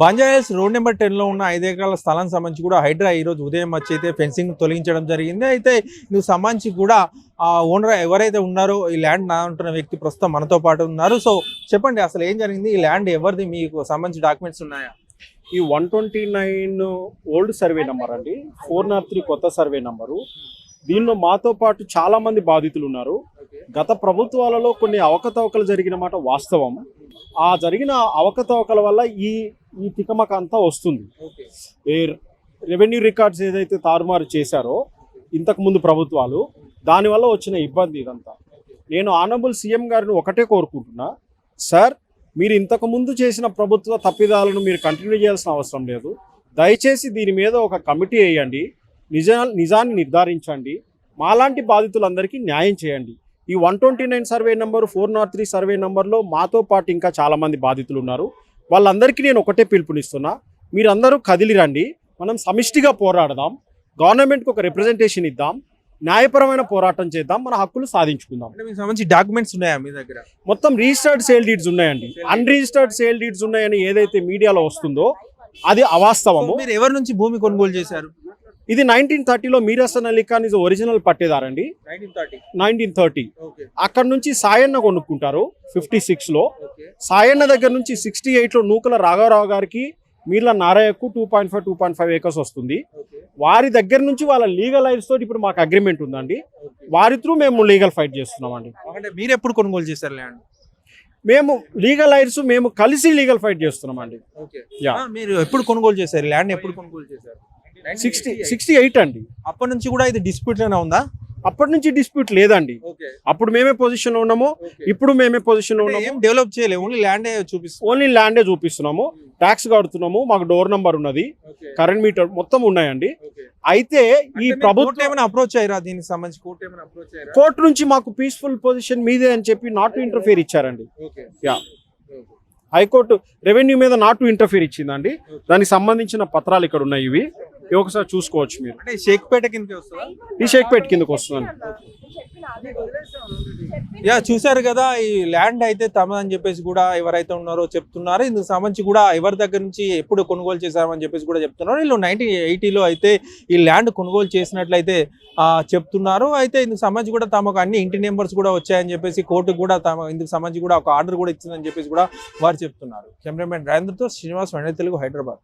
బంజారాస్ road number టెన్లో ఉన్న ఐదు ఎకరాల స్థలం సంబంధించి కూడా హైడ్రా ఈ రోజు ఉదయం వచ్చి అయితే ఫెన్సింగ్ తొలగించడం జరిగింది. అయితే ఇందుకు సంబంధించి కూడా ఆ ఓనర్ ఎవరైతే ఉన్నారో ఈ ల్యాండ్ నాంటున్న వ్యక్తి ప్రస్తుతం మనతో పాటు ఉన్నారు. సో చెప్పండి అసలు ఏం జరిగింది? ఈ ల్యాండ్ ఎవరిది? మీకు సంబంధించి డాక్యుమెంట్స్ ఉన్నాయా? ఈ one twenty nine old survey number అండి. ఫోర్ నాట్ త్రీ కొత్త సర్వే నెంబరు. దీనిలో మాతో పాటు చాలా మంది బాధితులు ఉన్నారు. గత ప్రభుత్వాలలో కొన్ని అవకతవకలు జరిగిన మాట వాస్తవం. ఆ జరిగిన అవకతవకల వల్ల ఈ ఈ తికమక అంతా వస్తుంది. రెవెన్యూ రికార్డ్స్ ఏదైతే తారుమారు చేశారో ఇంతకు ముందు ప్రభుత్వాలు దానివల్ల వచ్చిన ఇబ్బంది ఇదంతా. నేను ఆనబుల్ సీఎం గారిని ఒకటే కోరుకుంటున్నా. సార్ మీరు ఇంతకు ముందు చేసిన ప్రభుత్వ తప్పిదాలను మీరు కంటిన్యూ చేయాల్సిన అవసరం లేదు. దయచేసి దీని మీద ఒక కమిటీ వేయండి. నిజా నిజాన్ని నిర్ధారించండి. మాలాంటి బాధితులందరికీ న్యాయం చేయండి. ఈ one twenty nine survey number four naught three survey నెంబర్లో మాతో పాటు ఇంకా చాలామంది బాధితులు ఉన్నారు వాళ్ళందరికీ నేను ఒకటే పిలుపునిస్తున్నా. మీరందరూ కదిలి రండి. మనం సమిష్టిగా పోరాడదాం. గవర్నమెంట్కి ఒక రిప్రజెంటేషన్ ఇద్దాం. న్యాయపరమైన పోరాటం చేద్దాం. మన హక్కులు సాధించుకుందాం. మీకు సంబంధించి డాక్యుమెంట్స్ ఉన్నాయా మీ దగ్గర? మొత్తం రిజిస్టర్డ్ సేల్ డీడ్స్ ఉన్నాయండి. అన్రిజిస్టర్డ్ సేల్ డీడ్స్ ఉన్నాయని ఏదైతే మీడియాలో వస్తుందో అది అవాస్తవము. మీరు ఎవరి నుంచి భూమి కొనుగోలు చేశారు? ఇది నైన్టీన్ థర్టీలో Mirasan Ali Khan is original పట్టేదారండి. Nineteen thirty nineteen thirty okay అక్కడ నుంచి సాయన్న కొనుక్కుంటారు ఫిఫ్టీ సిక్స్లో సాయన్న దగ్గర నుంచి సిక్స్టీ ఎయిట్లో నూకల రాఘవరావు గారికి మీర్ల నారాయణకు two point five two point five acres వస్తుంది. వారి దగ్గర నుంచి వాళ్ళ లీగల్ లైఫ్ తోటి ఇప్పుడు మాకు అగ్రిమెంట్ ఉందండి. వారి త్రూ మేము లీగల్ ఫైట్ చేస్తున్నామండి. అంటే మీరు ఎప్పుడు కొనుగోలు చేశారు ల్యాండ్? మేము లీగల్ లైఫ్స్ మేము కలిసి లీగల్ ఫైట్ చేస్తున్నామండి. మీరు ఎప్పుడు కొనుగోలు చేశారు? ల్యాండ్ ఎప్పుడు కొనుగోలు చేశారు? సిక్స్టీ సిక్స్టీ ఎయిట్ అండి. అప్పటి నుంచి కూడా ఇది డిస్ప్యూట్లోనే ఉందా? అప్పటి నుంచి డిస్ప్యూట్ లేదండి. ఓకే. అప్పుడు మేమే పొజిషన్లో ఉన్నాము ఇప్పుడు మేమే పొజిషన్లో ఉన్నాము. ఏం డెవలప్ చేయలేదు ఓన్లీ ల్యాండ్ చూపిస్తుంది ఓన్లీ ల్యాండే చూపిస్తున్నాము. ట్యాక్స్ కడుతున్నాము మాకు డోర్ నంబర్ ఉన్నది. కరెంట్ మీటర్ మొత్తం ఉన్నాయండి. అయితే ఈ కోర్టు ప్రభుత్వం ఏమైనా అప్రోచ్ అయ్యారా? దీనికి సంబంధించి కోర్టు ఏమైనా అప్రోచ్ అయ్యారా? కోర్టు నుంచి మాకు పీస్ఫుల్ పొజిషన్ మీదే అని చెప్పి నాట్ టు ఇంటర్ఫియర్ ఇచ్చారండి. Okay. Yeah high court revenue మీద నాట్ టు ఇంటర్ఫియర్ ఇచ్చిందండి. దానికి సంబంధించిన పత్రాలు ఇక్కడ ఉన్నాయి ఇవి. ఇవి ఒకసారి చూసుకోవచ్చు మీరు. అంటే షేక్పేట కిందకి వస్తుందా? ఈ షేక్పేట్ కిందకు వస్తుందండి. యా చూశారు కదా ఈ ల్యాండ్ అయితే తమదని చెప్పేసి కూడా ఎవరైతే ఉన్నారో చెప్తున్నారు. ఇందుకు సంబంధించి కూడా ఎవరి దగ్గర నుంచి ఎప్పుడు కొనుగోలు చేశామని చెప్పేసి కూడా చెప్తున్నారు. వీళ్ళు నైన్టీన్ ఎయిటీలో అయితే ఈ ల్యాండ్ కొనుగోలు చేసినట్లయితే చెప్తున్నారు. అయితే ఇందుకు సంబంధించి కూడా తమకు అన్ని ఇంటి నెంబర్స్ కూడా వచ్చాయని చెప్పేసి కోర్టు కూడా తమ ఇందుకు సంబంధించి కూడా ఒక ఆర్డర్ కూడా ఇచ్చిందని చెప్పేసి కూడా వారు చెప్తున్నారు. కెమెరామెన్ రాజేంద్రతో శ్రీనివాస్ వండే తెలుగు హైదరాబాద్.